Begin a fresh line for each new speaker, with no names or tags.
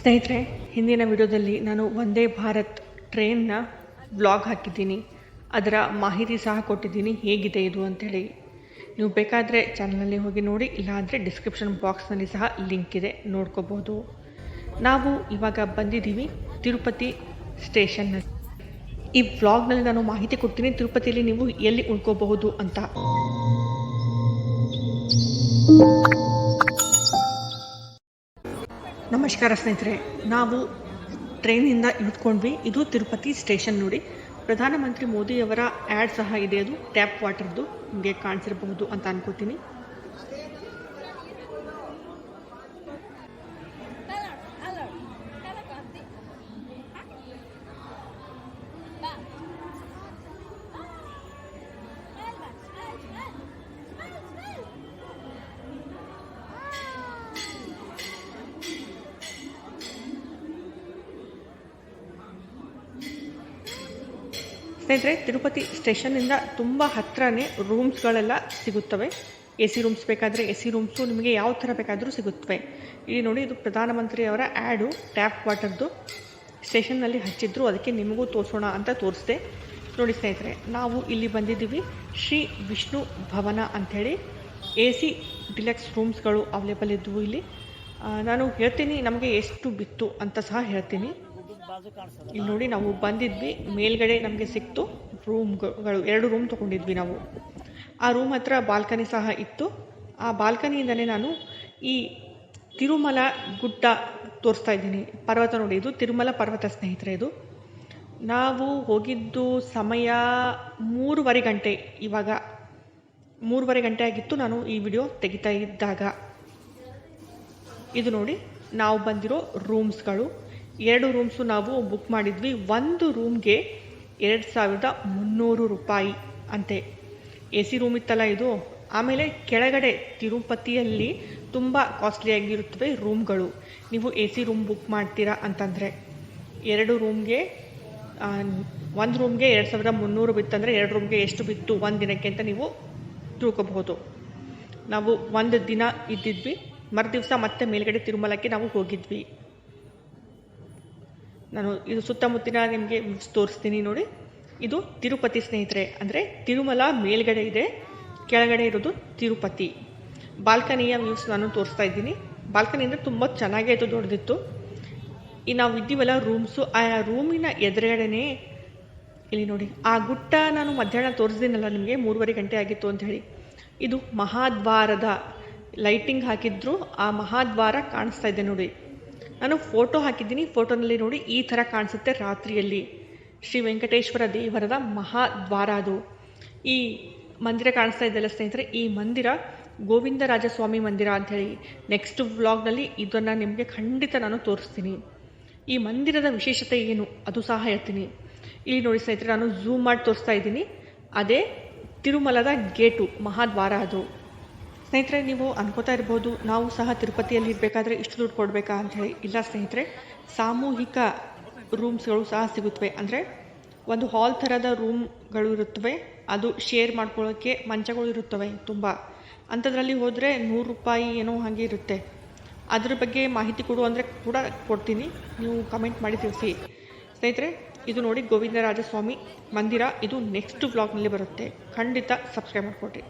ಸ್ನೇಹಿತರೆ, ಹಿಂದಿನ ವಿಡಿಯೋದಲ್ಲಿ ನಾನು ವಂದೇ ಭಾರತ್ ಟ್ರೈನ್ನ ಬ್ಲಾಗ್ ಹಾಕಿದ್ದೀನಿ. ಅದರ ಮಾಹಿತಿ ಸಹ ಕೊಟ್ಟಿದ್ದೀನಿ. ಹೇಗಿದೆ ಇದು ಅಂತೇಳಿ. ನೀವು ಬೇಕಾದರೆ ಚಾನಲಲ್ಲಿ ಹೋಗಿ ನೋಡಿ, ಇಲ್ಲಾಂದರೆ ಡಿಸ್ಕ್ರಿಪ್ಷನ್ ಬಾಕ್ಸ್ನಲ್ಲಿ ಸಹ ಲಿಂಕ್ ಇದೆ. ನೋಡ್ಕೋಬೋದು. ನಾವು ಇವಾಗ ಬಂದಿದ್ದೀವಿ ತಿರುಪತಿ ಸ್ಟೇಷನ್ನಲ್ಲಿ ಈ ವ್ಲಾಗ್ನಲ್ಲಿ ನಾನು ಮಾಹಿತಿ ಕೊಡ್ತೀನಿ. ತಿರುಪತಿಯಲ್ಲಿ ನೀವು ಎಲ್ಲಿ ಉಳ್ಕೋಬಹುದು ಅಂತ. ನಮಸ್ಕಾರ ಸ್ನೇಹಿತರೆ. ನಾವು ಟ್ರೈನಿಂದ ಇಳಿದುಕೊಂಡ್ವಿ ಇದು ತಿರುಪತಿ ಸ್ಟೇಷನ್ ನೋಡಿ. ಪ್ರಧಾನಮಂತ್ರಿ ಮೋದಿಯವರ ಆ್ಯಡ್ ಸಹ ಇದೆ. ಅದು ಟ್ಯಾಪ್ ವಾಟರ್ದು ನಿಮಗೆ ಕಾಣಿಸಿರಬಹುದು ಅಂತ ಅನ್ಕೋತೀನಿ. ಸ್ನೇಹಿತರೆ, ತಿರುಪತಿ ಸ್ಟೇಷನಿಂದ ತುಂಬ ಹತ್ರನೇ ರೂಮ್ಸ್ಗಳೆಲ್ಲ ಸಿಗುತ್ತವೆ. ಎ ಸಿ ರೂಮ್ಸ್ ಬೇಕಾದರೆ ಎ ಸಿ ರೂಮ್ಸು, ನಿಮಗೆ ಯಾವ ಥರ ಬೇಕಾದರೂ ಸಿಗುತ್ತವೆ. ಇಲ್ಲಿ ನೋಡಿ, ಇದು ಪ್ರಧಾನಮಂತ್ರಿಯವರ ಆ್ಯಡು ಟ್ಯಾಪ್ ವಾಟರ್ದು. ಸ್ಟೇಷನ್ನಲ್ಲಿ ಹಚ್ಚಿದ್ರು, ಅದಕ್ಕೆ ನಿಮಗೂ ತೋರಿಸೋಣ ಅಂತ ತೋರಿಸಿದೆ. ನೋಡಿ ಸ್ನೇಹಿತರೆ, ನಾವು ಇಲ್ಲಿ ಬಂದಿದ್ದೀವಿ ಶ್ರೀ ವಿಷ್ಣು ಭವನ ಅಂಥೇಳಿ. ಎ ಸಿ ಡಿಲೆಕ್ಸ್ ರೂಮ್ಸ್ಗಳು ಅವೈಲೇಬಲ್ ಇದ್ದವು ಇಲ್ಲಿ. ನಾನು ಹೇಳ್ತೀನಿ, ನಮಗೆ ಎಷ್ಟು ಬಿತ್ತು ಅಂತ ಸಹ ಹೇಳ್ತೀನಿ. ಇಲ್ಲಿ ನೋಡಿ ನಾವು ಬಂದಿದ್ವಿ, ಮೇಲ್ಗಡೆ ನಮಗೆ ಸಿಕ್ತು ರೂಮ್ಗಳು, ಎರಡು ರೂಮ್ ತೊಗೊಂಡಿದ್ವಿ ನಾವು. ಆ ರೂಮ್ ಹತ್ರ ಬಾಲ್ಕನಿ ಸಹ ಇತ್ತು. ಆ ಬಾಲ್ಕನಿಯಿಂದಲೇ ನಾನು ಈ ತಿರುಮಲ ಗುಡ್ಡ ತೋರಿಸ್ತಾ ಇದ್ದೀನಿ. ಪರ್ವತ ನೋಡಿ, ಇದು ತಿರುಮಲ ಪರ್ವತ ಸ್ನೇಹಿತರೆ ಇದು. ನಾವು ಹೋಗಿದ್ದು ಸಮಯ ಮೂರುವರೆ ಗಂಟೆ. ಇವಾಗ ಮೂರುವರೆ ಗಂಟೆ ಆಗಿತ್ತು ನಾನು ಈ ವಿಡಿಯೋ ತೆಗಿತಾ ಇದ್ದಾಗ. ಇದು ನೋಡಿ, ನಾವು ಬಂದಿರೋ ರೂಮ್ಸ್ಗಳು. ಎರಡು ರೂಮ್ಸು ನಾವು ಬುಕ್ ಮಾಡಿದ್ವಿ. ಒಂದು ರೂಮ್ಗೆ ಎರಡು ಸಾವಿರದ ಮುನ್ನೂರು ರೂಪಾಯಿ ಅಂತೆ. ಎ ಸಿ ರೂಮ್ ಇತ್ತಲ್ಲ ಇದು. ಆಮೇಲೆ ಕೆಳಗಡೆ ತಿರುಪತಿಯಲ್ಲಿ ತುಂಬ ಕಾಸ್ಟ್ಲಿಯಾಗಿರುತ್ತವೆ ರೂಮ್ಗಳು. ನೀವು ಎ ಸಿ ರೂಮ್ ಬುಕ್ ಮಾಡ್ತೀರಾ ಅಂತಂದರೆ. ಎರಡು ರೂಮ್ಗೆ ಒಂದು ರೂಮ್ಗೆ ಎರಡು ಸಾವಿರದ ಮುನ್ನೂರು ಬಿತ್ತಂದರೆ ಎರಡು ರೂಮ್ಗೆ ಎಷ್ಟು ಬಿತ್ತು ಒಂದು ದಿನಕ್ಕೆ ಅಂತ ನೀವು ತಿಳ್ಕೊಬಹುದು. ನಾವು ಒಂದು ದಿನ ಇದ್ದಿದ್ವಿ. ಮರುದಿವಸ ಮತ್ತೆ ಮೇಲ್ಗಡೆ ತಿರುಮಲಕ್ಕೆ ನಾವು ಹೋಗಿದ್ವಿ. ನಾನು ಇದು ಸುತ್ತಮುತ್ತಿನ ನಿಮಗೆ ತೋರಿಸ್ತೀನಿ ನೋಡಿ. ಇದು ತಿರುಪತಿ ಸ್ನೇಹಿತರೆ, ಅಂದರೆ ತಿರುಮಲ ಮೇಲ್ಗಡೆ ಇದೆ, ಕೆಳಗಡೆ ಇರೋದು ತಿರುಪತಿ. ಬಾಲ್ಕನಿಯ ವ್ಯೂಸ್ ನಾನು ತೋರಿಸ್ತಾ ಇದ್ದೀನಿ. ಬಾಲ್ಕನಿ ಅಂದರೆ ತುಂಬ ಚೆನ್ನಾಗೇ ಇತ್ತು, ದೊಡ್ಡದಿತ್ತು. ಈ ನಾವು ಇದ್ದೀವಲ್ಲ ರೂಮ್ಸು, ಆ ರೂಮಿನ ಎದುರುಗಡೆನೇ, ಇಲ್ಲಿ ನೋಡಿ, ಆ ಗುಟ್ಟ ನಾನು ಮಧ್ಯಾಹ್ನ ತೋರಿಸ್ತೀನಲ್ಲ ನಿಮಗೆ, ಮೂರುವರೆ ಗಂಟೆ ಆಗಿತ್ತು ಅಂತ ಹೇಳಿ. ಇದು ಮಹಾದ್ವಾರದ ಲೈಟಿಂಗ್ ಹಾಕಿದ್ರು, ಆ ಮಹಾದ್ವಾರ ಕಾಣಿಸ್ತಾ ಇದೆ ನೋಡಿ. ನಾನು ಫೋಟೋ ಹಾಕಿದ್ದೀನಿ. ಫೋಟೋನಲ್ಲಿ ನೋಡಿ ಈ ಥರ ಕಾಣಿಸುತ್ತೆ ರಾತ್ರಿಯಲ್ಲಿ. ಶ್ರೀ ವೆಂಕಟೇಶ್ವರ ದೇವರದ ಮಹಾದ್ವಾರ ಅದು. ಈ ಮಂದಿರ ಕಾಣಿಸ್ತಾ ಇದೆಯಲ್ಲ ಸ್ನೇಹಿತರೆ, ಈ ಮಂದಿರ ಗೋವಿಂದರಾಜಸ್ವಾಮಿ ಮಂದಿರ ಅಂಥೇಳಿ. ನೆಕ್ಸ್ಟ್ ವ್ಲಾಗ್ನಲ್ಲಿ ಇದನ್ನು ನಿಮಗೆ ಖಂಡಿತ ನಾನು ತೋರಿಸ್ತೀನಿ. ಈ ಮಂದಿರದ ವಿಶೇಷತೆ ಏನು? ಅದು ಸಹ ಹೇಳ್ತೀನಿ. ಇಲ್ಲಿ ನೋಡಿ ಸ್ನೇಹಿತರೆ, ನಾನು ಝೂಮ್ ಮಾಡಿ ತೋರಿಸ್ತಾ ಇದ್ದೀನಿ. ಅದೇ ತಿರುಮಲದ ಗೇಟು ಮಹಾದ್ವಾರ ಅದು. ಸ್ನೇಹಿತರೆ, ನೀವು ಅನ್ಕೋತಾ ಇರ್ಬೋದು, ನಾವು ಸಹ ತಿರುಪತಿಯಲ್ಲಿ ಇರಬೇಕಾದ್ರೆ ಇಷ್ಟು ದುಡ್ಡು ಕೊಡಬೇಕಾ ಅಂತ ಹೇಳಿ. ಇಲ್ಲ ಸ್ನೇಹಿತರೆ, ಸಾಮೂಹಿಕ ರೂಮ್ಸ್ಗಳು ಸಹ ಸಿಗುತ್ತವೆ ಅಂದರೆ ಒಂದು ಹಾಲ್ ಥರದ ರೂಮ್ಗಳು ಇರುತ್ತವೆ. ಅದು ಶೇರ್ ಮಾಡ್ಕೊಳ್ಳೋಕ್ಕೆ ಮಂಚಗಳು ಇರುತ್ತವೆ ತುಂಬ. ಅಂಥದ್ರಲ್ಲಿ ಹೋದರೆ ನೂರು ರೂಪಾಯಿ ಏನೋ ಹಾಗೆ ಇರುತ್ತೆ. ಅದ್ರ ಬಗ್ಗೆ ಮಾಹಿತಿ ಕೊಡು ಅಂದರೆ ಕೂಡ ಕೊಡ್ತೀನಿ. ನೀವು ಕಮೆಂಟ್ ಮಾಡಿ ತಿಳಿಸಿ. ಸ್ನೇಹಿತರೆ, ಇದು ನೋಡಿ ಗೋವಿಂದರಾಜಸ್ವಾಮಿ ಮಂದಿರ. ಇದು ನೆಕ್ಸ್ಟ್ ಬ್ಲಾಗ್ನಲ್ಲಿ ಬರುತ್ತೆ. ಖಂಡಿತ ಸಬ್ಸ್ಕ್ರೈಬ್ ಮಾಡಿಕೊಡ್ರಿ